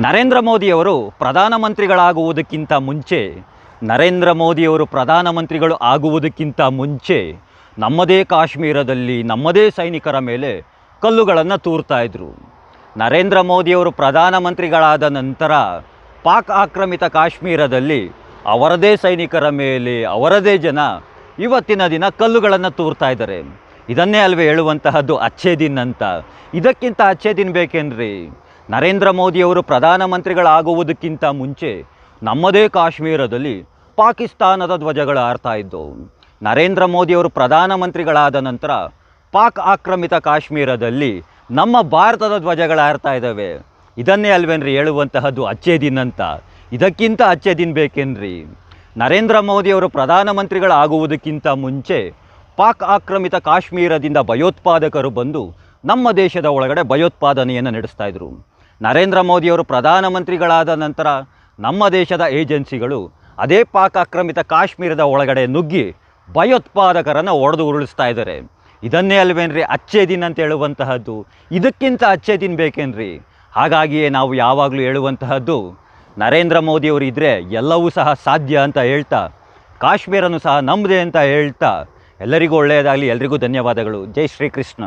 ನರೇಂದ್ರ ಮೋದಿಯವರು ಪ್ರಧಾನಮಂತ್ರಿಗಳಾಗುವುದಕ್ಕಿಂತ ಮುಂಚೆ, ನರೇಂದ್ರ ಮೋದಿಯವರು ಪ್ರಧಾನಮಂತ್ರಿಗಳು ಆಗುವುದಕ್ಕಿಂತ ಮುಂಚೆ ನಮ್ಮದೇ ಕಾಶ್ಮೀರದಲ್ಲಿ, ನಮ್ಮದೇ ಸೈನಿಕರ ಮೇಲೆ ಕಲ್ಲುಗಳನ್ನು ತೂರ್ತಾ ಇದ್ದರು ನರೇಂದ್ರ ಮೋದಿಯವರು ಪ್ರಧಾನಮಂತ್ರಿಗಳಾದ ನಂತರ ಪಾಕ್ ಆಕ್ರಮಿತ ಕಾಶ್ಮೀರದಲ್ಲಿ ಅವರದೇ ಸೈನಿಕರ ಮೇಲೆ, ಅವರದೇ ಜನ ಇವತ್ತಿನ ದಿನ ಕಲ್ಲುಗಳನ್ನು ತೂರ್ತಾ ಇದ್ದಾರೆ. ಇದನ್ನೇ ಅಲ್ವೇ ಹೇಳುವಂತಹದ್ದು ಅಚ್ಚೇ ದಿನ್ ಅಂತ. ಇದಕ್ಕಿಂತ ಅಚ್ಚೇ ದಿನ್ ಬೇಕೇನ್ರಿ? ನರೇಂದ್ರ ಮೋದಿಯವರು ಪ್ರಧಾನಮಂತ್ರಿಗಳಾಗುವುದಕ್ಕಿಂತ ಮುಂಚೆ ನಮ್ಮದೇ ಕಾಶ್ಮೀರದಲ್ಲಿ ಪಾಕಿಸ್ತಾನದ ಧ್ವಜಗಳು ಆರ್ತಾ ಇದ್ದವು ನರೇಂದ್ರ ಮೋದಿಯವರು ಪ್ರಧಾನಮಂತ್ರಿಗಳಾದ ನಂತರ ಪಾಕ್ ಆಕ್ರಮಿತ ಕಾಶ್ಮೀರದಲ್ಲಿ ನಮ್ಮ ಭಾರತದ ಧ್ವಜಗಳು ಆರ್ತಾ ಇದ್ದಾವೆ. ಇದನ್ನೇ ಅಲ್ವೇನ್ರಿ ಹೇಳುವಂತಹದ್ದು ಅಚ್ಚೆ ದಿನ್ ಅಂತ. ಇದಕ್ಕಿಂತ ಅಚ್ಚೆ ದಿನ್ ಬೇಕೇನ್ರಿ? ನರೇಂದ್ರ ಮೋದಿಯವರು ಪ್ರಧಾನಮಂತ್ರಿಗಳಾಗುವುದಕ್ಕಿಂತ ಮುಂಚೆ ಪಾಕ್ ಆಕ್ರಮಿತ ಕಾಶ್ಮೀರದಿಂದ ಭಯೋತ್ಪಾದಕರು ಬಂದು ನಮ್ಮ ದೇಶದ ಒಳಗಡೆ ಭಯೋತ್ಪಾದನೆಯನ್ನು ನಡೆಸ್ತಾ ಇದ್ರು. ನರೇಂದ್ರ ಮೋದಿಯವರು ಪ್ರಧಾನಮಂತ್ರಿಗಳಾದ ನಂತರ ನಮ್ಮ ದೇಶದ ಏಜೆನ್ಸಿಗಳು ಅದೇ ಪಾಕ ಆಕ್ರಮಿತ ಕಾಶ್ಮೀರದ ಒಳಗಡೆ ನುಗ್ಗಿ ಭಯೋತ್ಪಾದಕರನ್ನು ಒಡೆದು ಉರುಳಿಸ್ತಾ ಇದ್ದಾರೆ. ಇದನ್ನೇ ಅಲ್ವೇನ್ರಿ ಅಚ್ಚೇ ದಿನ ಅಂತ ಹೇಳುವಂತಹದ್ದು? ಇದಕ್ಕಿಂತ ಅಚ್ಚೆ ದಿನ ಬೇಕೇನ್ರಿ? ಹಾಗಾಗಿಯೇ ನಾವು ಯಾವಾಗಲೂ ಹೇಳುವಂತಹದ್ದು, ನರೇಂದ್ರ ಮೋದಿಯವರು ಇದ್ದರೆ ಎಲ್ಲವೂ ಸಹ ಸಾಧ್ಯ ಅಂತ ಹೇಳ್ತಾ, ಕಾಶ್ಮೀರನು ಸಹ ನಮ್ಮದೇ ಅಂತ ಹೇಳ್ತಾ, ಎಲ್ಲರಿಗೂ ಒಳ್ಳೆಯದಾಗಲಿ, ಎಲ್ರಿಗೂ ಧನ್ಯವಾದಗಳು. ಜೈ ಶ್ರೀಕೃಷ್ಣ.